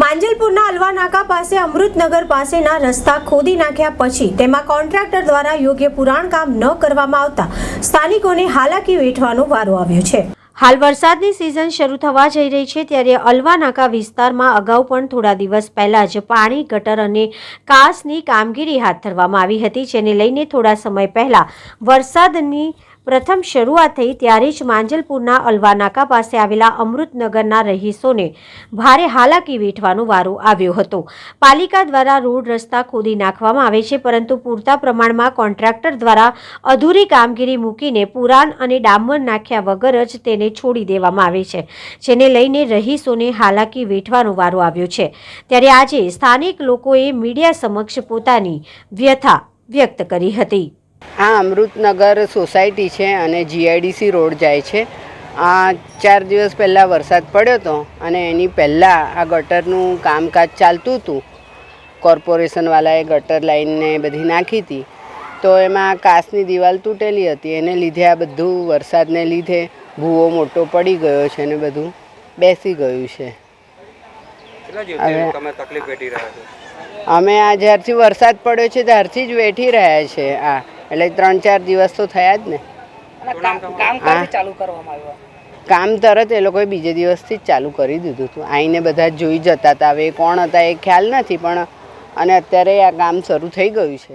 માંજલપુરના અલવા નાકા પાસે, અમૃતનગર પાસેના રસ્તા ખોદી નાખ્યા પછી તેમાં કોન્ટ્રાક્ટર દ્વારા યોગ્ય પુરાણ કામ ન કરવામાં આવતા સ્થાનિકોને હાલાકી વેઠવાનો વારો આવ્યો છે. હાલ વરસાદની સિઝન શરૂ થવા જઈ રહી છે ત્યારે અલવા નાકા વિસ્તારમાં અગાઉ પણ થોડા દિવસ પહેલા જ પાણી, ગટર અને કાસની કામગીરી હાથ ધરવામાં આવી હતી, જેને લઈને થોડા સમય પહેલા વરસાદની પ્રથમ શરૂઆત થઈ ત્યારે જ માંજલપુરના અલવા નાકા પાસે આવેલા અમૃતનગરના રહીશોને ભારે હાલાકી વેઠવાનો વારો આવ્યો હતો. પાલિકા દ્વારા રોડ રસ્તા ખોદી નાખવામાં આવે છે, પરંતુ પૂરતા પ્રમાણમાં કોન્ટ્રાક્ટર દ્વારા અધૂરી કામગીરી મૂકીને પુરાણ અને ડામર નાખ્યા વગર જ તેને છોડી દેવામાં આવે છે, જેને લઈને રહીશોને હાલાકી વેઠવાનો વારો આવ્યો છે. ત્યારે આજે સ્થાનિક લોકોએ મીડિયા સમક્ષ પોતાની વ્યથા વ્યક્ત કરી હતી. આ અમૃતનગર સોસાયટી છે અને જીઆઈડીસી રોડ જાય છે. આ ચાર દિવસ પહેલાં વરસાદ પડ્યો હતો અને એની પહેલાં આ ગટરનું કામકાજ ચાલતું હતું. કોર્પોરેશનવાળાએ ગટર લાઈનને બધી નાખી હતી. તો એમાં કાચની દિવાલ તૂટેલી હતી. એને લીધે આ બધું વરસાદને લીધે ભૂવો મોટો પડી ગયો છે ને બધું બેસી ગયું છે? અમે આ જ્યારથી વરસાદ પડ્યો છે ત્યારથી જ વેઠી રહ્યા છે આ. એટલે ત્રણ ચાર દિવસ તો થયા જ ને. કામ તરત એ લોકોએ બીજે દિવસથી જ ચાલુ કરી દીધું હતું. આઈને બધા જોઈ જતા હતા. હવે કોણ હતા એ ખ્યાલ નથી પણ અને અત્યારે આ કામ શરૂ થઈ ગયું છે.